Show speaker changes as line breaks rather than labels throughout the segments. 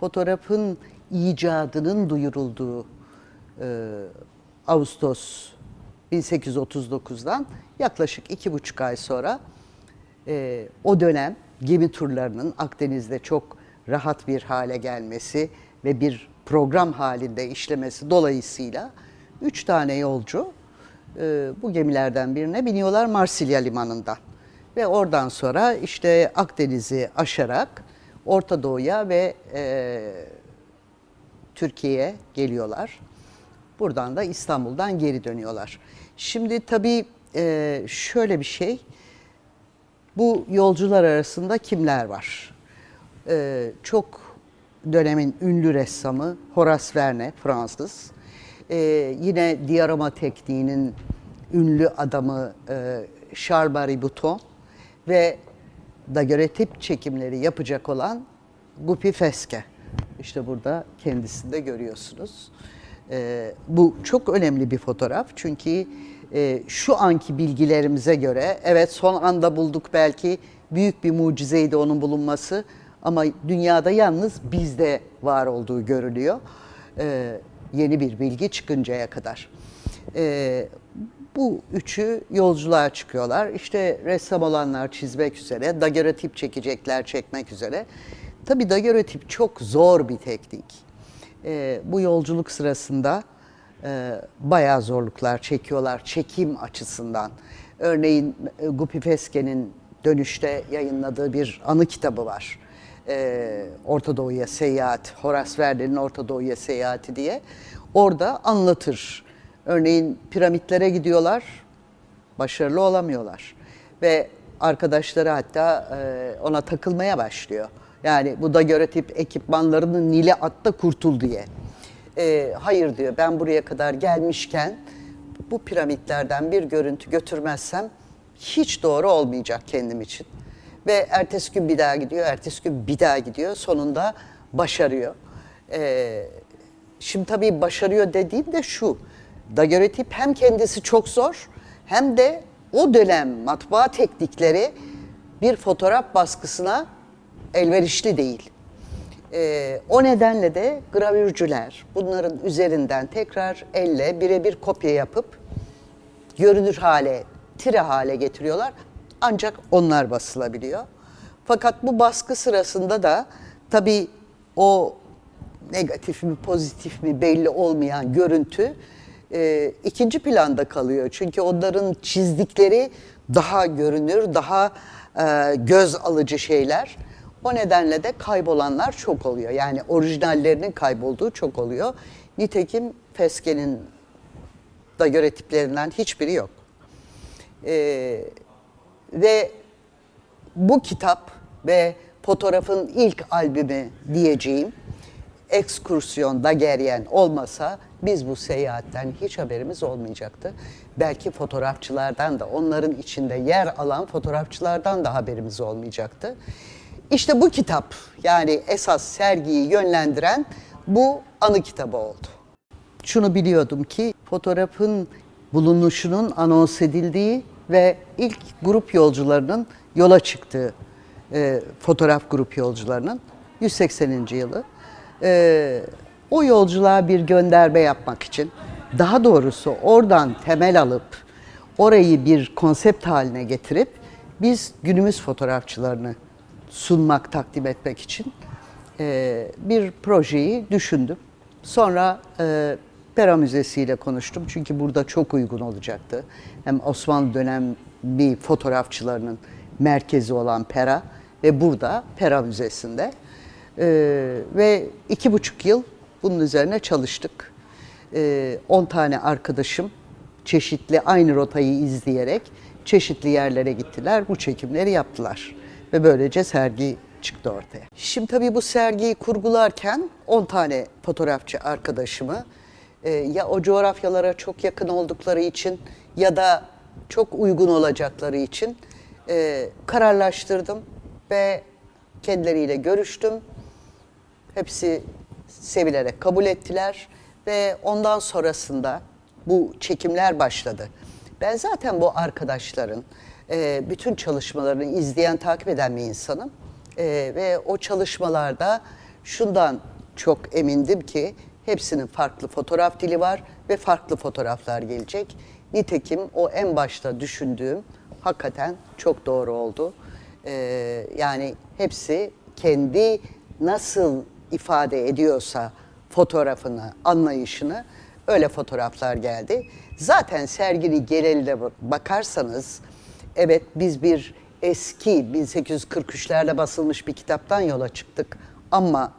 fotoğrafın icadının duyurulduğu e, Ağustos 1839'dan yaklaşık iki buçuk ay sonra e, o dönem gemi turlarının Akdeniz'de çok rahat bir hale gelmesi ve bir program halinde işlemesi dolayısıyla üç tane yolcu e, bu gemilerden birine biniyorlar Marsilya limanından. Ve oradan sonra işte Akdeniz'i aşarak Orta Doğu'ya ve e, Türkiye'ye geliyorlar. Buradan da İstanbul'dan geri dönüyorlar. Şimdi tabii e, şöyle bir şey, bu yolcular arasında kimler var? E, çok dönemin ünlü ressamı Horace Verne, Fransız. E, yine diorama tekniğinin ünlü adamı e, Charles Barry ve daguerreotip çekimleri yapacak olan Gupi Feske. İşte burada kendisini de görüyorsunuz. Ee, bu çok önemli bir fotoğraf çünkü e, şu anki bilgilerimize göre evet son anda bulduk belki büyük bir mucizeydi onun bulunması ama dünyada yalnız bizde var olduğu görülüyor. Ee, yeni bir bilgi çıkıncaya kadar. Ee, bu üçü yolculuğa çıkıyorlar. İşte ressam olanlar çizmek üzere, daguerreotip çekecekler çekmek üzere. Tabii daguerreotip çok zor bir teknik. Ee, bu yolculuk sırasında e, bayağı zorluklar çekiyorlar çekim açısından. Örneğin e, Gupi Feske'nin dönüşte yayınladığı bir anı kitabı var. Ee, Orta Doğu'ya seyahat, Horace Verne'nin Orta Doğu'ya seyahati diye. Orada anlatır. Örneğin piramitlere gidiyorlar, başarılı olamıyorlar. Ve arkadaşları hatta e, ona takılmaya başlıyor. Yani bu da görotip ekipmanlarını Nil'e atla kurtul diye. E, hayır diyor ben buraya kadar gelmişken bu piramitlerden bir görüntü götürmezsem hiç doğru olmayacak kendim için. Ve ertesi gün bir daha gidiyor, ertesi gün bir daha gidiyor. Sonunda başarıyor. E, şimdi tabii başarıyor dediğim de şu. Daguerreotip hem kendisi çok zor hem de o dönem matbaa teknikleri bir fotoğraf baskısına elverişli değil. Ee, o nedenle de gravürcüler bunların üzerinden tekrar elle birebir kopya yapıp görünür hale, tire hale getiriyorlar. Ancak onlar basılabiliyor. Fakat bu baskı sırasında da tabii o negatif mi pozitif mi belli olmayan görüntü e, ikinci planda kalıyor. Çünkü onların çizdikleri daha görünür, daha e, göz alıcı şeyler. O nedenle de kaybolanlar çok oluyor. Yani orijinallerinin kaybolduğu çok oluyor. Nitekim Feske'nin da göre tiplerinden hiçbiri yok. Ee, ve bu kitap ve fotoğrafın ilk albümü diyeceğim ekskursiyon Daguerrean olmasa biz bu seyahatten hiç haberimiz olmayacaktı. Belki fotoğrafçılardan da onların içinde yer alan fotoğrafçılardan da haberimiz olmayacaktı. İşte bu kitap yani esas sergiyi yönlendiren bu anı kitabı oldu. Şunu biliyordum ki fotoğrafın bulunuşunun anons edildiği ve ilk grup yolcularının yola çıktığı e, fotoğraf grup yolcularının 180. yılı. E, o yolculuğa bir gönderme yapmak için daha doğrusu oradan temel alıp orayı bir konsept haline getirip biz günümüz fotoğrafçılarını sunmak, takdim etmek için e, bir projeyi düşündüm. Sonra e, Pera Müzesi ile konuştum çünkü burada çok uygun olacaktı. Hem Osmanlı dönemi fotoğrafçılarının merkezi olan Pera ve burada Pera Müzesi'nde e, ve iki buçuk yıl bunun üzerine çalıştık. E, 10 tane arkadaşım çeşitli aynı rotayı izleyerek çeşitli yerlere gittiler, bu çekimleri yaptılar. Ve böylece sergi çıktı ortaya. Şimdi tabii bu sergiyi kurgularken 10 tane fotoğrafçı arkadaşımı e, ya o coğrafyalara çok yakın oldukları için ya da çok uygun olacakları için e, kararlaştırdım ve kendileriyle görüştüm. Hepsi sevilerek kabul ettiler ve ondan sonrasında bu çekimler başladı. Ben zaten bu arkadaşların e, bütün çalışmalarını izleyen, takip eden bir insanım. E, ve o çalışmalarda şundan çok emindim ki hepsinin farklı fotoğraf dili var ve farklı fotoğraflar gelecek. Nitekim o en başta düşündüğüm hakikaten çok doğru oldu. Ee, yani hepsi kendi nasıl ifade ediyorsa fotoğrafını, anlayışını öyle fotoğraflar geldi. Zaten sergili genelinde bak- bakarsanız evet biz bir eski 1843'lerde basılmış bir kitaptan yola çıktık ama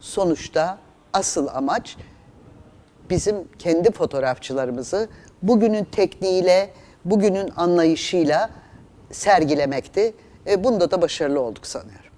sonuçta asıl amaç bizim kendi fotoğrafçılarımızı bugünün tekniğiyle, bugünün anlayışıyla sergilemekti. E, bunda da başarılı olduk sanıyorum.